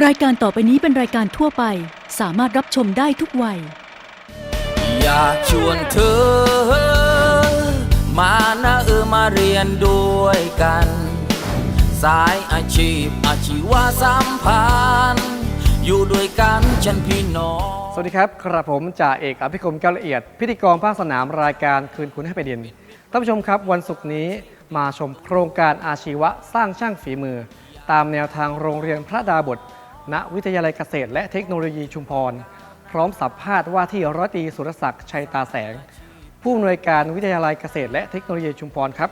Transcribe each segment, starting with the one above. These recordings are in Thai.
รายการต่อไปนี้เป็นรายการทั่วไป สามารถรับชมได้ทุกวัย อยากชวนเธอ มานะเออมาเรียนด้วยกัน สายอาชีพอาชีวะสัมพันธ์อยู่ด้วยกันฉันพี่น้อง สวัสดีครับกระผมจ่าเอกอภิคมแก้วละเอียด พิธีกรภาคสนามรายการคืนคุณให้ไปดินท่านผู้ชมครับ วันศุกร์นี้มาชมโครงการอาชีวะสร้างช่างฝีมือ ตามแนวทางโรงเรียนพระดาบท ณวิทยาลัยเกษตรและเทคโนโลยีชุมพร พร้อมสัมภาษณ์ว่าที่ร้อยตรีสุรศักดิ์ชัยตาแสง ผู้อำนวยการวิทยาลัยเกษตร และเทคโนโลยีชุมพรครับ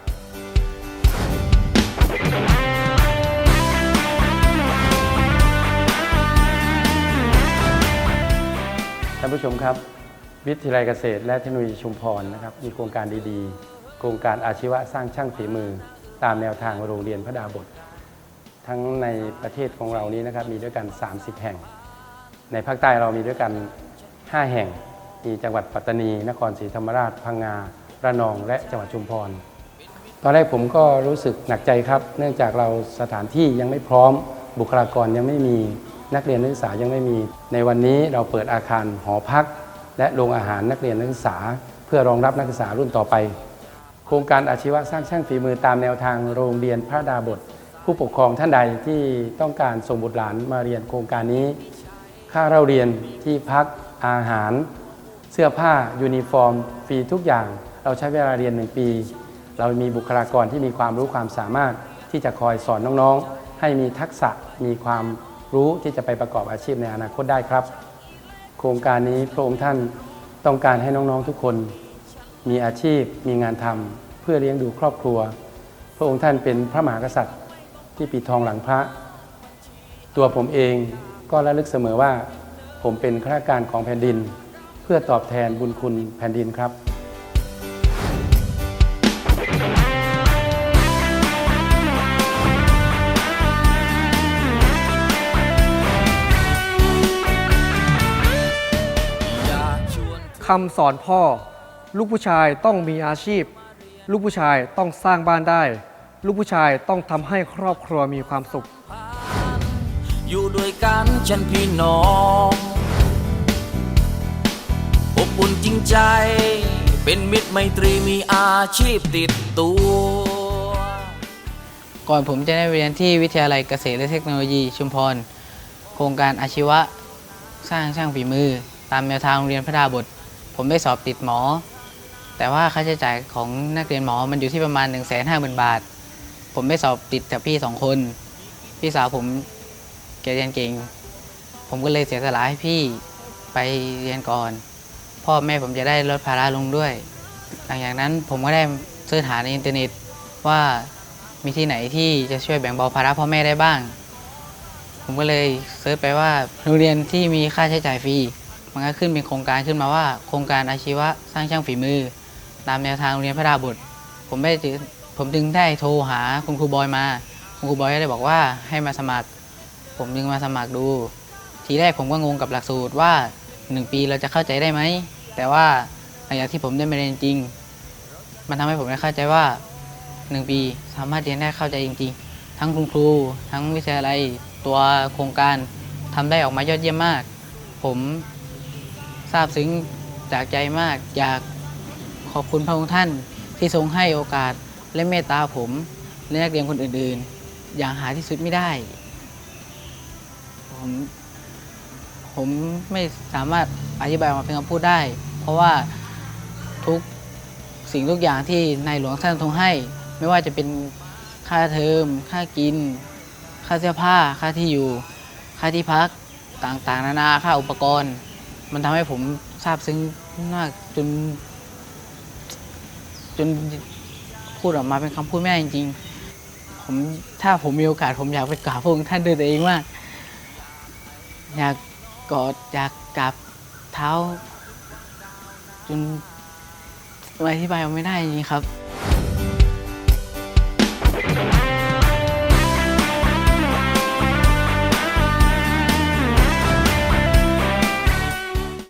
ท่านผู้ชมครับ วิทยาลัยเกษตรและเทคโนโลยีชุมพรนะครับมีโครงการดีๆ โครงการอาชีวะสร้างช่างฝีมือ ตามแนวทางโรงเรียนพระดาบท ทั้งในประเทศของเรานี้นะครับมีด้วยกัน 30 แห่ง ในภาคใต้เรามีด้วยกัน 5 แห่ง มีจังหวัดปัตตานี นครศรีธรรมราช พังงา ระนอง และจังหวัดชุมพร ตอนแรกผมก็รู้สึกหนักใจครับ เนื่องจากเราสถานที่ยังไม่พร้อม บุคลากรยังไม่มี นักเรียนนักศึกษายังไม่มี ในวันนี้เราเปิดอาคารหอพัก และโรงอาหารนักเรียนนักศึกษา เพื่อรองรับนักศึกษารุ่นต่อไป โครงการอาชีวะสร้างช่างฝีมือตามแนวทางโรงเรียนพระดาบท ผู้ปกครองท่านใดที่ต้องการส่งบุตรหลานมาเรียนโครงการนี้ ค่าเราเรียนที่พักอาหาร เสื้อผ้ายูนิฟอร์มฟรีทุกอย่าง เราใช้เวลาเรียน1ปี เรามีบุคลากรที่มีความรู้ความสามารถที่จะคอยสอนน้องๆ ให้มีทักษะมีความรู้ที่จะไปประกอบอาชีพในอนาคตได้ครับ โครงการนี้พระองค์ท่านต้องการให้น้องๆทุกคน มีอาชีพมีงานทำเพื่อเลี้ยงดูครอบครัว พระองค์ท่านเป็นพระมหากษัตริย์ ที่ปีทองหลังพระ ตัวผมเองก็ระลึกเสมอว่า ผมเป็นข้าราชการของแผ่นดิน เพื่อตอบแทนบุญคุณแผ่นดินครับคำสอนพ่อ ลูกผู้ชายต้องมีอาชีพ ลูกผู้ชายต้องสร้างบ้านได้ ลูกผู้ชายต้องทำให้ครอบครัวมีความสุข อยู่ด้วยกันฉันพี่น้องอบอุ่นจริงใจ เป็นมิตรไมตรีมีอาชีพติดตัว ก่อนผมจะได้เรียนที่วิทยาลัยเกษตรและเทคโนโลยีชุมพร โครงการอาชีวะ สร้างช่างฝีมือ ตามแนวทางโรงเรียนพระดาบท ผมได้สอบติดหมอ แต่ว่าค่าใช้จ่ายของนักเรียนหมอมันอยู่ที่ประมาณ 1 5 0 0 0 0 บาท ผมได้สอบติดจากพี่สองคน พี่สาวผมแกเรียนเก่ง ผมก็เลยเสียสละให้พี่ไปเรียนก่อน พ่อแม่ผมจะได้ลดภาระลงด้วย หลังจากนั้นผมก็ได้เสิร์ชหาในอินเทอร์เน็ตว่ามีที่ไหนที่จะช่วยแบ่งเบาภาระพ่อแม่ได้บ้าง ผมก็เลยเซิร์ชไปว่าโรงเรียนที่มีค่าใช้จ่ายฟรี มันก็ขึ้นเป็นโครงการขึ้นมาว่า โครงการอาชีวะสร้างช่างฝีมือ ตามแนวทางโรงเรียนพระดาบุตรผมไม่จึง ผมจึงได้โทรหาคุณครูบอยมาคุณครูบอยก็เลยบอกว่าให้มาสมัคร ผมจึงมาสมัครดู ทีแรกผมก็งงกับหลักสูตรว่า 1 ปีเราจะเข้าใจได้ไหมแต่ว่าหลังจากที่ผมได้มาเรียนจริง มันทำให้ผมได้เข้าใจว่าหนึ่งปีสามารถเรียนได้เข้าใจจริงๆ ทั้งคุณครู ทั้งวิทยาลัยตัวโครงการทำได้ออกมายอดเยี่ยมมาก ผมซาบซึ้งจากใจมากอยากขอบคุณพระองค์ท่านที่ทรงให้โอกาส และเมตตาผมและนักเรียนคนอื่นๆ อย่างหาที่สุดไม่ได้ ผมผมไม่สามารถอธิบายออกมาเป็นคำพูดได้ เพราะว่าทุกสิ่งทุกอย่างที่ในหลวงท่านทรงให้ ไม่ว่าจะเป็นค่าเทอม ค่ากิน ค่าเสื้อผ้า ค่าที่อยู่ ค่าที่พักต่างๆ นานา ค่าอุปกรณ์ มันทำให้ผมซาบซึ้งมากจนจน พูดออกมาเป็นคำพูดไม่ได้จริงๆผมถ้าผมมีโอกาสผมอยากไปกราบพระองค์ท่านด้วยตัวเองว่า อยากกอดอยากกราบเท้าจนอธิบายไม่ได้จริงครับ